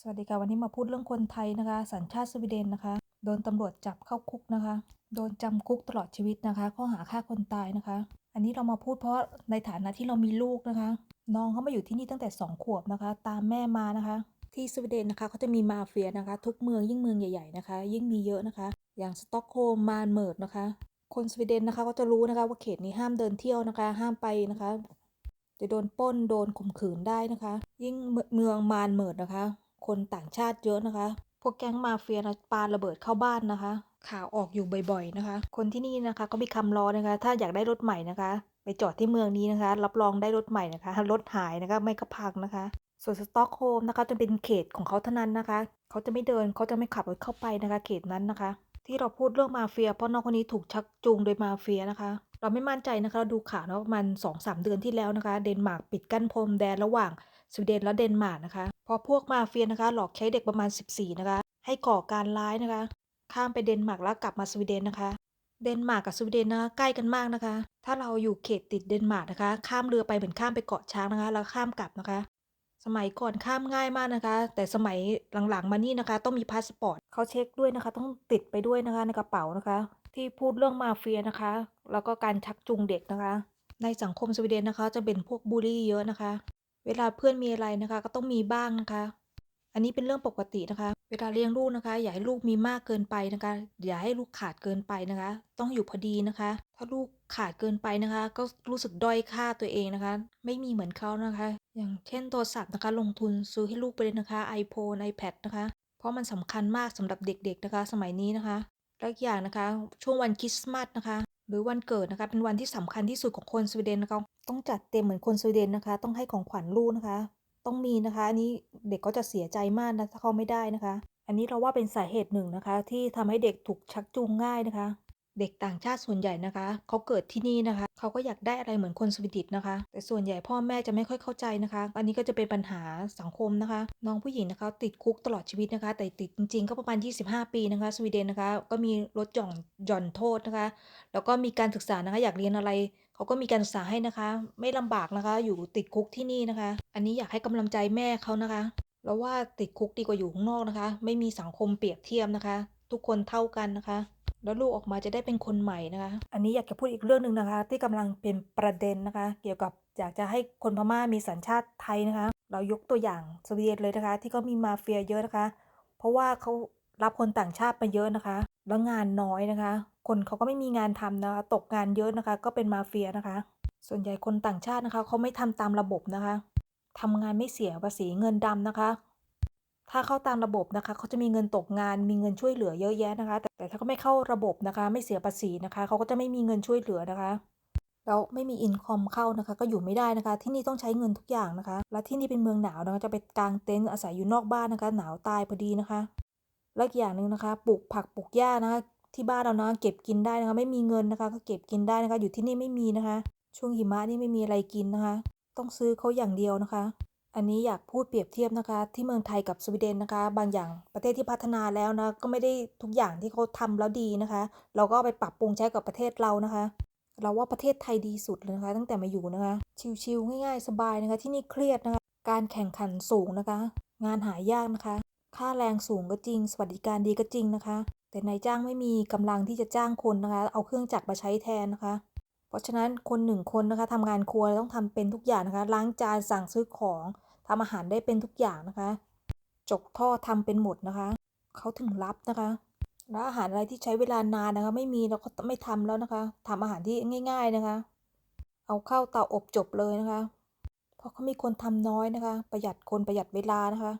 สวัสดีค่ะวันนี้มาพูดเรื่องคนไทยนะคะ สัญชาติสวีเดนนะคะ โดนตำรวจจับเข้าคุกนะคะ โดนจำคุกตลอดชีวิตนะคะ ข้อหาฆ่าคนตายนะคะ อันนี้เรามาพูดเพราะในฐานะที่เรามีลูกนะคะ น้องเขามาอยู่ที่นี่ตั้งแต่ 2 ขวบนะคะ ตามแม่มานะคะ ที่สวีเดนนะคะเขาจะมีมาเฟียนะคะ ทุกเมืองยิ่งเมืองใหญ่ๆนะคะ ยิ่งมีเยอะนะคะ อย่างสต็อกโฮล์มมาลเมิร์ดนะคะ คนสวีเดนนะคะก็จะรู้นะคะว่าเขตนี้ห้ามเดินเที่ยวนะคะ ห้ามไปนะคะ จะโดนป้นโดนข่มขืนได้นะคะ ยิ่งเมืองมานเมิร์ดนะคะ คนต่างชาติเยอะนะคะ พวกแก๊งมาเฟียนะปาระเบิดเข้าบ้านนะคะ ข่าวออกอยู่บ่อยๆนะคะ คนที่นี่นะคะก็มีคำร้อนะคะ ถ้าอยากได้รถใหม่นะคะ ไปจอดที่เมืองนี้นะคะ รับรองได้รถใหม่นะคะรถหายนะคะไม่ก็พังนะคะส่วนสต็อกโฮมนะคะจะเป็นเขตของเขาเท่านั้นนะคะ เขาจะไม่เดินเขาจะไม่ขับรถเข้าไปนะคะ เขตนั้นนะคะ ที่เราพูดเรื่องมาเฟีย เพราะน้องคนนี้ถูกชักจูงโดยมาเฟียนะคะ เราไม่มั่นใจนะคะเราดูข่าวนะประมาณสองสามเดือนที่แล้วนะคะ เดนมาร์กปิดกั้นพรมแดนระหว่างสวีเดนและเดนมาร์กนะคะ พราะพวกมาเฟียนะคะ หลอกใช้เด็กประมาณ 14 นะคะ ให้ก่อการร้ายนะคะ ข้ามไปเดนมาร์กแล้วกลับมาสวีเดนนะคะ เดนมาร์กกับสวีเดนนะคะใกล้กันมากนะคะ ถ้าเราอยู่เขตติดเดนมาร์กนะคะ ข้ามเรือไปเหมือนข้ามไปเกาะช้างนะคะ แล้วข้ามกลับนะคะ สมัยก่อนข้ามง่ายมากนะคะ แต่สมัยหลังๆมานี่นะคะ ต้องมีพาสปอร์ตเขาเช็คด้วยนะคะ ต้องติดไปด้วยนะคะในกระเป๋านะคะ ที่พูดเรื่องมาเฟียนะคะ แล้วก็การชักจูงเด็กนะคะ ในสังคมสวีเดนนะคะ จะเป็นพวกบูลลี่เยอะนะคะ เวลาเพื่อนมีอะไรนะคะ ก็ต้องมีบ้างนะคะ อันนี้เป็นเรื่องปกตินะคะ เวลาเลี้ยงลูกนะคะ อย่าให้ลูกมีมากเกินไปนะคะ อย่าให้ลูกขาดเกินไปนะคะ ต้องอยู่พอดีนะคะ ถ้าลูกขาดเกินไปนะคะ ก็รู้สึกด้อยค่าตัวเองนะคะ ไม่มีเหมือนเขานะคะ อย่างเช่นโทรศัพท์นะคะ ลงทุนซื้อให้ลูกไปเลยนะคะ iPhone iPad นะคะ เพราะมันสำคัญมากสำหรับเด็กๆนะคะ สมัยนี้นะคะและอีกอย่างนะคะ ช่วงวันคริสต์มาสนะคะ หรือวันเกิดนะคะ เป็นวันที่สำคัญที่สุดของคนสวีเดนนะคะต้องจัดเต็มเหมือนคนสวีเดนนะคะ ต้องให้ของขวัญลูกนะคะ ต้องมีนะคะอันนี้เด็กก็จะเสียใจมากนะถ้าเขาไม่ได้นะคะ อันนี้เราว่าเป็นสาเหตุหนึ่งนะคะ ที่ทำให้เด็กถูกชักจูงง่ายนะคะ เด็กต่างชาติส่วนใหญ่นะคะ เขาเกิดที่นี่นะคะ เขาก็อยากได้อะไรเหมือนคนสวีดินะคะ แต่ส่วนใหญ่พ่อแม่จะไม่ค่อยเข้าใจนะคะ อันนี้ก็จะเป็นปัญหาสังคมนะคะ น้องผู้หญิงนะคะ ติดคุกตลอดชีวิตนะคะ แต่ติดจริงๆ ก็ประมาณ 25 ปีนะคะ สวีเดนนะคะ ก็มีลดหย่อนหย่อนโทษนะคะ แล้วก็มีการศึกษานะคะ อยากเรียนอะไรเขาก็มีการศึกษาให้นะคะ ไม่ลำบากนะคะ อยู่ติดคุกที่นี่นะคะ อันนี้อยากให้กำลังใจแม่เขานะคะแล้วว่าติดคุกดีกว่าอยู่ข้างนอกนะคะ ไม่มีสังคมเปรียบเทียบนะคะ ทุกคนเท่ากันนะคะ แล้วลูกออกมาจะได้เป็นคนใหม่นะคะ อันนี้อยากจะพูดอีกเรื่องหนึ่งนะคะ ที่กำลังเป็นประเด็นนะคะ เกี่ยวกับอยากจะให้คนพม่ามีสัญชาติไทยนะคะ เรายกตัวอย่างสวีเดนเลยนะคะ ที่เขามีมาเฟียเยอะนะคะ เพราะว่าเขารับคนต่างชาติมาเยอะนะคะ แล้วงานน้อยนะคะ คนเขาก็ไม่มีงานทำนะคะ ตกงานเยอะนะคะ ก็เป็นมาเฟียนะคะ ส่วนใหญ่คนต่างชาตินะคะเขาไม่ทำตามระบบนะคะทำงานไม่เสียภาษีเงินดำนะคะ ถ้าเข้าตามระบบนะคะเขาจะมีเงินตกงาน มีเงินช่วยเหลือเยอะแยะนะคะ แต่ถ้าเขาไม่เข้าระบบนะคะ ไม่เสียภาษีนะคะเขาก็จะไม่มีเงินช่วยเหลือนะคะแล้วไม่มีอินคอมเข้านะคะ ก็อยู่ไม่ได้นะคะ ที่นี่ต้องใช้เงินทุกอย่างนะคะ และที่นี่เป็นเมืองหนาวนะคะจะไปกางเต็นท์อาศัยอยู่นอกบ้านนะคะ หนาวตายพอดีนะคะ และอีกอย่างหนึ่งนะคะปลูกผักปลูกหญ้านะคะ ที่บ้านเรานะเก็บกินได้นะคะ ไม่มีเงินนะคะ ก็เก็บกินได้นะคะ อยู่ที่นี่ไม่มีนะคะ ช่วงหิมะนี่ไม่มีอะไรกินนะคะ ต้องซื้อเขาอย่างเดียวนะคะ อันนี้อยากพูดเปรียบเทียบนะคะ ที่เมืองไทยกับสวีเดนนะคะ บางอย่างประเทศที่พัฒนาแล้วนะก็ไม่ได้ทุกอย่างที่เขาทำแล้วดีนะคะ เราก็ไปปรับปรุงใช้กับประเทศเรานะคะ เราว่าประเทศไทยดีสุดเลยนะคะ ตั้งแต่มาอยู่นะคะ ชิลๆง่ายๆสบายนะคะ ที่นี่เครียดนะคะ การแข่งขันสูงนะคะ งานหายากนะคะ ค่าแรงสูงก็จริง สวัสดิการดีก็จริงนะคะ แต่นายจ้างไม่มีกำลังที่จะจ้างคนนะคะ เอาเครื่องจักรมาใช้แทนนะคะเพราะฉะนั้นคนหนึ่งคนนะคะทำงานครัวต้องทำเป็นทุกอย่างนะคะ ล้างจานสั่งซื้อของ ทำอาหารได้เป็นทุกอย่างนะคะ จกท่อทำเป็นหมดนะคะ เขาถึงรับนะคะแล้วอาหารอะไรที่ใช้เวลานานนะคะ ไม่มีเราก็ไม่ทำแล้วนะคะทำอาหารที่ง่าย ๆนะคะ เอาเข้าเตาอบจบเลยนะคะ เพราะเขามีคนทำน้อยนะคะ ประหยัดคนประหยัดเวลานะคะ